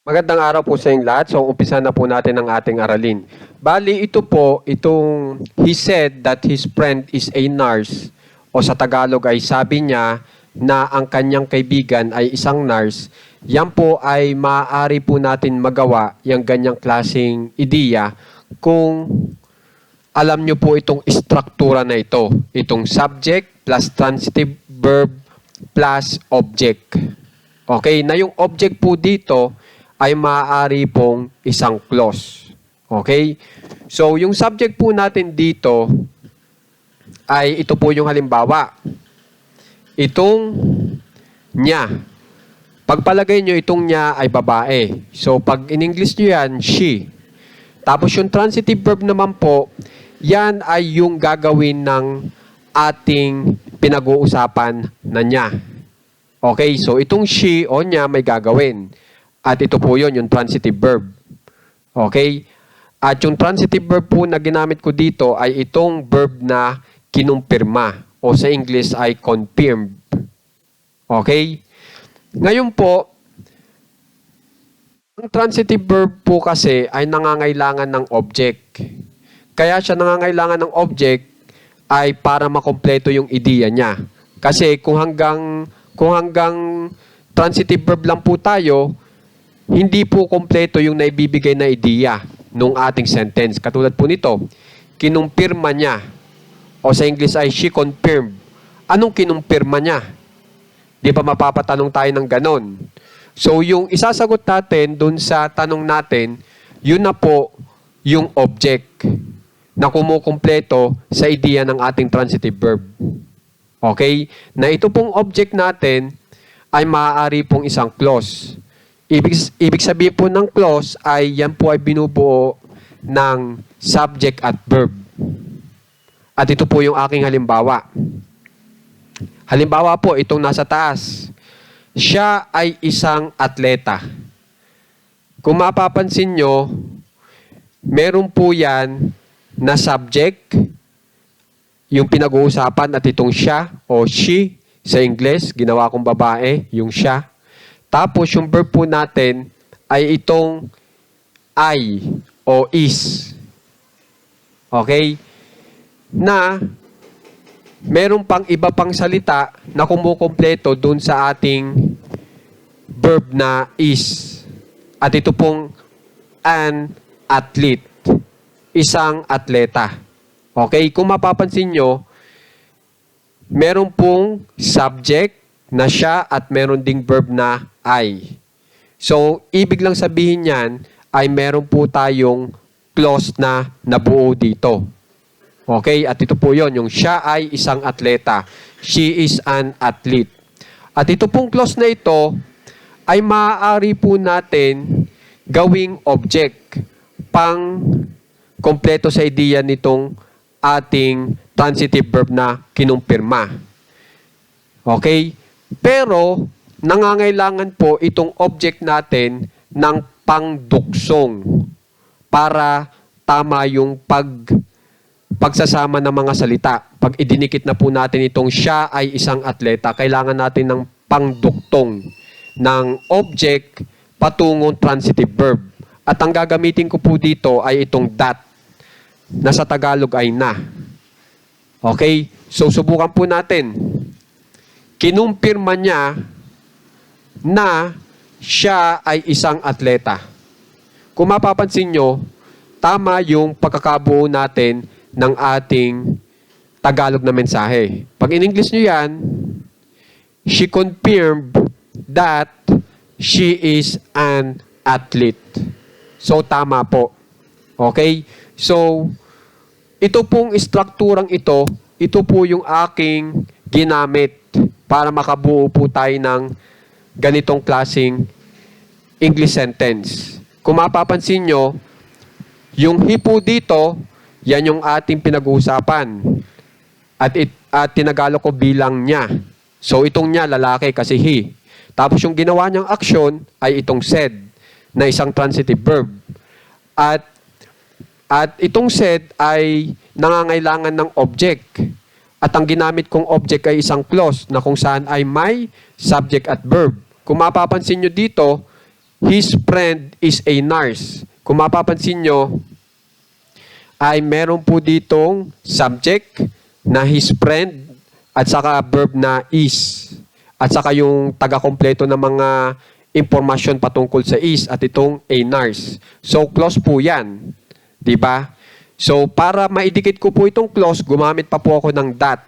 Magandang araw po sa inyong lahat. So, umpisa na po natin ang ating aralin. Bali, ito po, itong he said that his friend is a nurse o sa Tagalog ay sabi niya na ang kanyang kaibigan ay isang nurse. Yan po ay maaari po natin magawa yung ganyang klaseng ideya kung alam nyo po itong struktura na ito. Itong subject plus transitive verb plus object. Okay, na yung object po dito ay maaari pong isang clause. Okay? So, yung subject po natin dito ay ito po yung halimbawa. Itong niya. Pagpalagay nyo itong niya ay babae. So, pag in English nyo yan, she. Tapos yung transitive verb naman po, yan ay yung gagawin ng ating pinag-uusapan na niya. Okay, so itong she o niya may gagawin. At ito po yon yung transitive verb. Okay? At yung transitive verb po na ginamit ko dito ay itong verb na kinumpirma o sa English ay confirmed. Okay? Ngayon po, ang transitive verb po kasi ay nangangailangan ng object. Kaya siya nangangailangan ng object ay para makompleto yung ideya niya. Kasi kung hanggang kung hanggang transitive verb lang po tayo, hindi po kompleto yung naibibigay na ideya nung ating sentence. Katulad po nito, kinumpirma niya. O sa English ay she confirmed. Anong kinumpirma niya? Di ba mapapatanong tayo ng ganon? So yung isasagot natin dun sa tanong natin, yun na po yung object na kumukumpleto sa ideya ng ating transitive verb. Okay? Na ito pong object natin ay maaari pong isang clause. Ibig, ibig sabihin po ng clause ay yan po ay binubuo ng subject at verb. At ito po yung aking halimbawa. Halimbawa po, itong nasa taas. Siya ay isang atleta. Kung mapapansin nyo, meron po yan na subject, yung pinag-uusapan at itong siya o she sa English, ginawa kong babae, yung siya. Tapos yung verb po natin ay itong I o is. Okay? Na meron pang iba pang salita na kumukompleto dun sa ating verb na is. At ito pong an athlete. Isang atleta. Okay? Kung mapapansin nyo, meron pong subject na siya at meron ding verb na I. So, ibig lang sabihin niyan ay meron po tayong clause na nabuo dito. Okay? At ito po yon yung siya ay isang atleta. She is an athlete. At ito pong clause na ito ay maaari po natin gawing object pang kompleto sa ideya nitong ating transitive verb na kinumpirma. Okay? Pero, nangangailangan po itong object natin ng pangduksong para tama yung pag pagsasama ng mga salita. Pag idinikit na po natin itong siya ay isang atleta, kailangan natin ng pangduktong ng object patungong transitive verb. At ang gagamitin ko po dito ay itong that na sa Tagalog ay na. Okay? So, subukan po natin. Kinumpirma niya na siya ay isang atleta. Kung mapapansin nyo, tama yung pagkakabuo natin ng ating Tagalog na mensahe. Pag in English nyo yan, she confirmed that she is an athlete. So, tama po. Okay? So, ito pong strukturang ito, ito po yung aking ginamit para makabuo po tayo ng ganitong klasing English sentence. Kung mapapansin nyo, yung he po dito, yan yung ating pinag-uusapan. At, it, at tinagalo ko bilang niya. So itong niya, lalaki kasi he. Tapos yung ginawa niyang action ay itong said na isang transitive verb. At at itong said ay nangangailangan ng object. At ang ginamit kong object ay isang clause na kung saan ay may subject at verb. Kung mapapansin nyo dito, his friend is a nurse. Kung mapapansin nyo, ay meron po ditong subject na his friend at saka verb na is. At saka yung taga-kompleto ng mga impormasyon patungkol sa is at itong a nurse. So, close po yan. 'Di ba? So, para maidikit ko po itong close, gumamit pa po ako ng that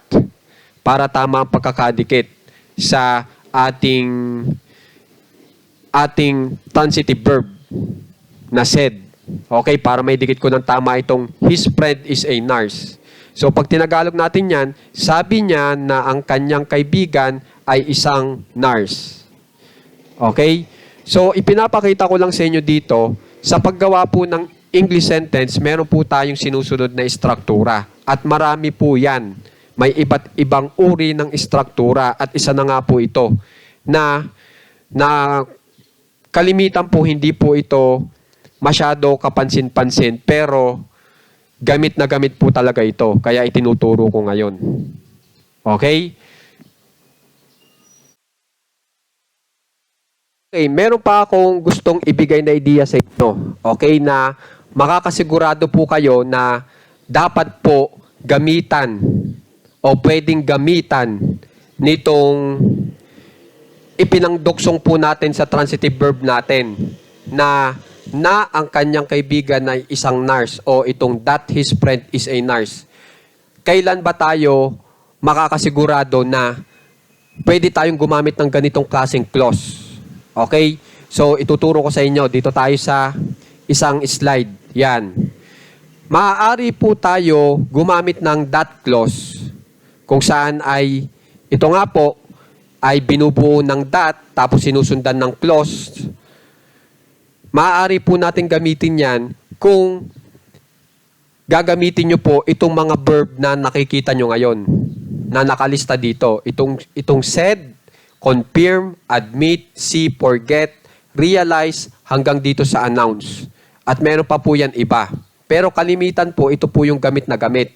para tama ang pagkakadikit sa ating ating transitive verb na said. Okay, para may dikit ko ng tama itong his friend is a nurse. So pag tinagalog natin yan, sabi niya na ang kanyang kaibigan ay isang nurse. Okay? So ipinapakita ko lang sa inyo dito, sa paggawa po ng English sentence, meron po tayong sinusunod na istruktura. At marami po yan. May iba't ibang uri ng istruktura at isa na nga po ito na na kalimitan po hindi po ito masyado kapansin-pansin pero gamit na gamit po talaga ito kaya itinuturo ko ngayon. Okay? Okay, meron pa akong gustong ibigay na idea sa inyo. Okay, na makakasigurado po kayo na dapat po gamitan o pwedeng gamitan nitong ipinangduksong po natin sa transitive verb natin na na ang kanyang kaibigan ay isang nurse o itong that his friend is a nurse. Kailan ba tayo makakasigurado na pwede tayong gumamit ng ganitong klaseng clause? Okay? So, ituturo ko sa inyo. Dito tayo sa isang slide. Yan. Maaari po tayo gumamit ng that clause kung saan ay, ito nga po, ay binubuo ng that tapos sinusundan ng clause. Maaari po natin gamitin yan kung gagamitin nyo po itong mga verb na nakikita nyo ngayon na nakalista dito. Itong, itong said, confirm, admit, see, forget, realize, hanggang dito sa announce. At meron pa po yan iba. Pero kalimitan po, ito po yung gamit na gamit.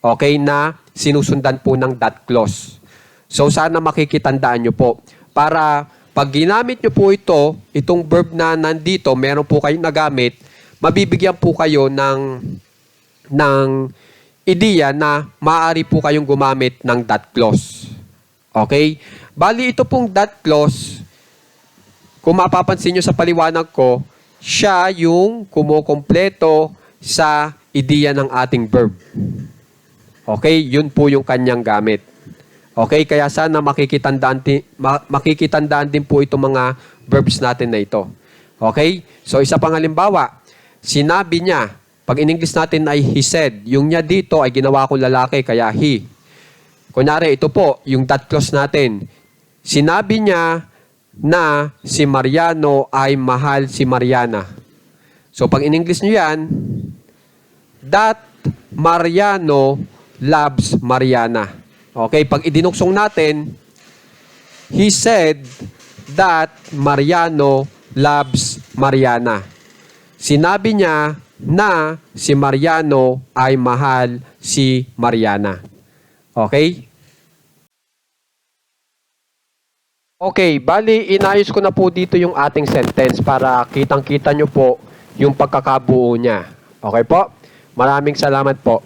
Okay, na sinusundan po ng that clause. So sana makikitandaan nyo po. Para pag ginamit nyo po ito, itong verb na nandito, meron po kayong nagamit, mabibigyan po kayo ng, ng ideya na maaari po kayong gumamit ng that clause. Okay? Bali, ito pong that clause, kung mapapansin nyo sa paliwanag ko, siya yung kumukompleto sa ideya ng ating verb. Okay? Yun po yung kanyang gamit. Okay, kaya sana makikitandaan, ma- makikitandaan din po itong mga verbs natin na ito. Okay? So, isa pang halimbawa, sinabi niya, pag in English natin ay he said, yung niya dito ay ginawa ko lalaki, kaya he. Kunyari, ito po, yung that clause natin. Sinabi niya na si Mariano ay mahal si Mariana. So, pag in English nyo yan, that Mariano loves Mariana. Okay, pag idinuksong natin, he said that Mariano loves Mariana. Sinabi niya na si Mariano ay mahal si Mariana. Okay? Okay, bali inayos ko na po dito yung ating sentence para kitang-kita nyo po yung pagkakabuo niya. Okay po? Maraming salamat po.